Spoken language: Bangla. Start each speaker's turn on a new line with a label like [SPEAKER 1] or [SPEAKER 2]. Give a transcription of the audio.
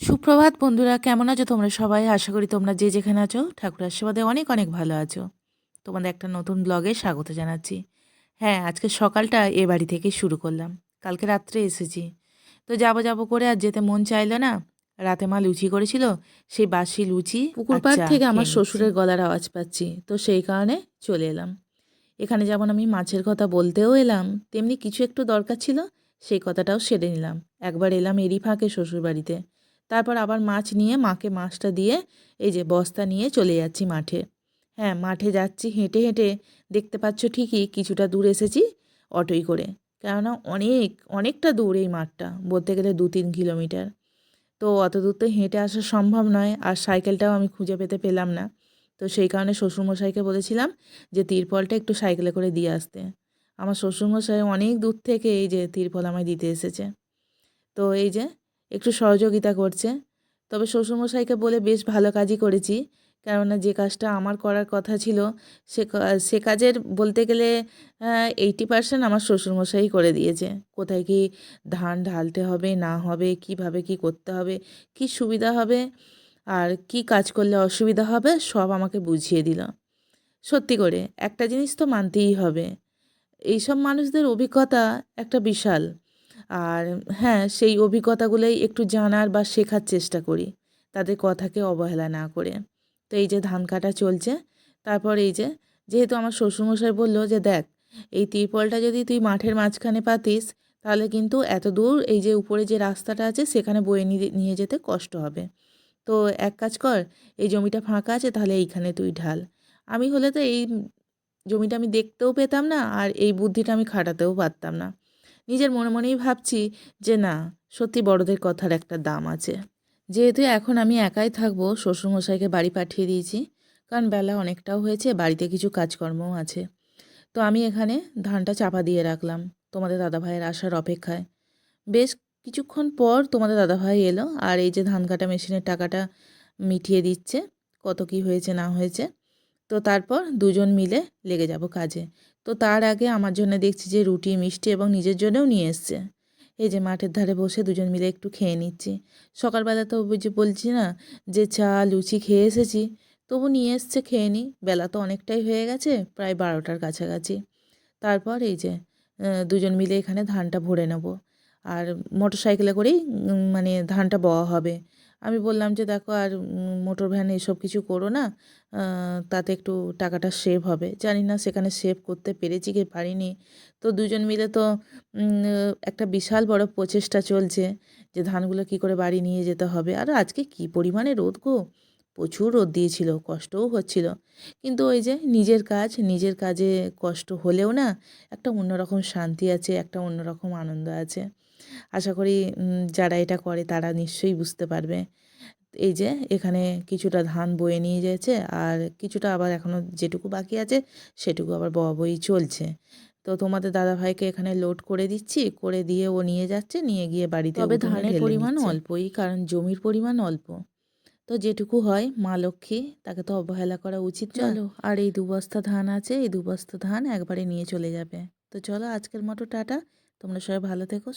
[SPEAKER 1] সুপ্রভাত বন্ধুরা কেমন আছো তোমরা সবাই? আশা করি তোমরা যে যেখানে আছো ঠাকুর আশীর্বাদে অনেক অনেক ভালো আছো। তোমাদের একটা নতুন ব্লগে স্বাগত জানাচ্ছি। হ্যাঁ আজকে সকালটা এ বাড়ি থেকে শুরু করলাম। কালকে রাত্রে এসেছি। তো যাব যাব করে আর যেতে মন চাইলো না। রাতে মা লুচি করেছিল সেই বাসি লুচি পুকুর পাড় থেকে আমার শ্বশুরের গলার আওয়াজ পাচ্ছি। তো সেই কারণে চলে এলাম। এখানে যেমন আমি মাছের কথা বলতেও এলাম তেমনি কিছু একটু দরকার ছিল সেই কথাটাও সেরে নিলাম। একবার এলাম এরই ফাঁকে শ্বশুর বাড়িতে তারপর আবার মাছ নিয়ে মাকে মাছটা দিয়ে এই যে বস্তা নিয়ে চলে যাচ্ছি মাঠে। হ্যাঁ মাঠে যাচ্ছি, হেঁটে হেঁটে দেখতে পাচ্ছ ঠিকই কিছুটা দূর এসেছি অটোই করে। কেননা অনেক, অনেকটা দূর এই মাঠটা, বলতে গেলে দু তিন কিলোমিটার। তো অত দূর তো হেঁটে আসা সম্ভব নয়, আর সাইকেলটাও আমি খুঁজে পেতে পেলাম না। তো সেই কারণে শ্বশুরমশাইকে বলেছিলাম যে, তিরপলটা একটু সাইকেলে করে দিয়ে আসতে। আমার শ্বশুরমশাই অনেক দূর থেকে এই যে তিরপল আমায় দিতে এসেছে। তো এই যে একটু সহযোগিতা করছে। তবে শ্বশুরমশাইকে বলে বেশ ভালো কাজই করেছি। কেননা যে কাজটা আমার করার কথা ছিল, সে সে কাজের বলতে গেলে এইটি পার্সেন্ট আমার শ্বশুরমশাই করে দিয়েছে। কোথায় কি ধান ঢালতে হবে, না হবে, কীভাবে কি করতে হবে, কি সুবিধা হবে, আর কি কাজ করলে অসুবিধা হবে, সব আমাকে বুঝিয়ে দিল। সত্যি করে, একটা জিনিস তো মানতেই হবে। এইসব মানুষদের অভিজ্ঞতা একটা বিশাল। আর হ্যাঁ সেই অভিজ্ঞতাগুলোই একটু জানার বা শেখার চেষ্টা করি, তাদের কথাকে অবহেলা না করে। তো এই যে ধান কাটা চলছে, তারপর এই যে, যেহেতু আমার শ্বশুরমশাই বলল যে, দেখ, এই তিরপলটা যদি তুই মাঠের মাঝখানে পাতিস, তাহলে কিন্তু এত দূর এই যে উপরে যে রাস্তাটা আছে, সেখানে বয়ে নিয়ে যেতে কষ্ট হবে। তো এক কাজ কর, এই জমিটা ফাঁকা আছে, তাহলে এইখানে তুই ঢাল। আমি হলে তো এই জমিটা আমি দেখতেও পেতাম না, আর এই বুদ্ধিটা আমি খাটাতেও পারতাম না। নিজের মনে মনেই ভাবছি যে, না, সত্যি বড়দের কথার একটা দাম আছে। যেহেতু এখন আমি একাই থাকব, শ্বশুরমশাইকে বাড়ি পাঠিয়ে দিয়েছি, কারণ বেলা অনেকটাও হয়েছে, বাড়িতে কিছু কাজকর্মও আছে। তো আমি এখানে ধানটা চাপা দিয়ে রাখলাম তোমাদের দাদাভাইয়ের আসার অপেক্ষায়। বেশ কিছুক্ষণ পর তোমাদের দাদাভাই এলো আর এই যে ধান কাটা মেশিনের টাকাটা মিটিয়ে দিচ্ছে, কত কি হয়েছে না হয়েছে, তো তারপর দুজন মিলে লেগে যাব কাজে। তো তার আগে আমার জন্য দেখছি যে রুটি, মিষ্টি এবং নিজের জন্যও নিয়ে এসছে। এই যে মাঠের ধারে বসে দুজন মিলে একটু খেয়ে নিচ্ছি। সকালবেলা তো যে বলছি না যে চা, লুচি খেয়ে এসেছি, তবু নিয়ে এসছে, খেয়ে নিই বেলা তো অনেকটাই হয়ে গেছে, প্রায় বারোটার কাছাকাছি। তারপর এই যে দুজন মিলে এখানে ধানটা ভরে নেব। আর মোটর সাইকেলে করেই মানে ধানটা বওয়া হবে। আমি বললাম যে, দেখো আর মোটর ভ্যান এসব কিছু করো না তাতে একটু টাকাটা সেভ হবে। জানি না সেখানে সেভ করতে পেরেছি কি পারিনি। তো দুজন মিলে তো একটা বিশাল বড় প্রচেষ্টা চলছে যে, ধানগুলো কি করে বাড়ি নিয়ে যেতে হবে। আর আজকে কি পরিমাণে রোদ গো! প্রচুর রোদ দিয়েছিল, কষ্টও হচ্ছিল। কিন্তু ওই যে, নিজের কাজ, নিজের কাজে কষ্ট হলেও না, একটা অন্যরকম শান্তি আছে, একটা অন্যরকম আনন্দ আছে। আশা করি উম, যারা এটা করে তারা নিশ্চয়ই বুঝতে পারবে। এই যে এখানে কিছুটা ধান বয়ে নিয়ে যাচ্ছে আর কিছুটা আবার এখনও যেটুকু বাকি আছে সেটুকু আবার বই চলছে। তো তোমাদের দাদাভাইকে এখানে লোড করে দিচ্ছি করে দিয়ে ও নিয়ে যাচ্ছে নিয়ে গিয়ে বাড়িতে
[SPEAKER 2] তবে ধানের পরিমাণ অল্পই,
[SPEAKER 1] কারণ জমির পরিমাণ অল্প। তো যেটুকু হয় মা লক্ষ্মী তাকে তো অবহেলা করা উচিত
[SPEAKER 2] চলো।
[SPEAKER 1] আর এই দু বস্তা ধান আছে এই দু বস্তা ধান একবারে নিয়ে চলে যাবে। তো চলো আজকের মতো টাটা তোমরা সবাই ভালো থেকো।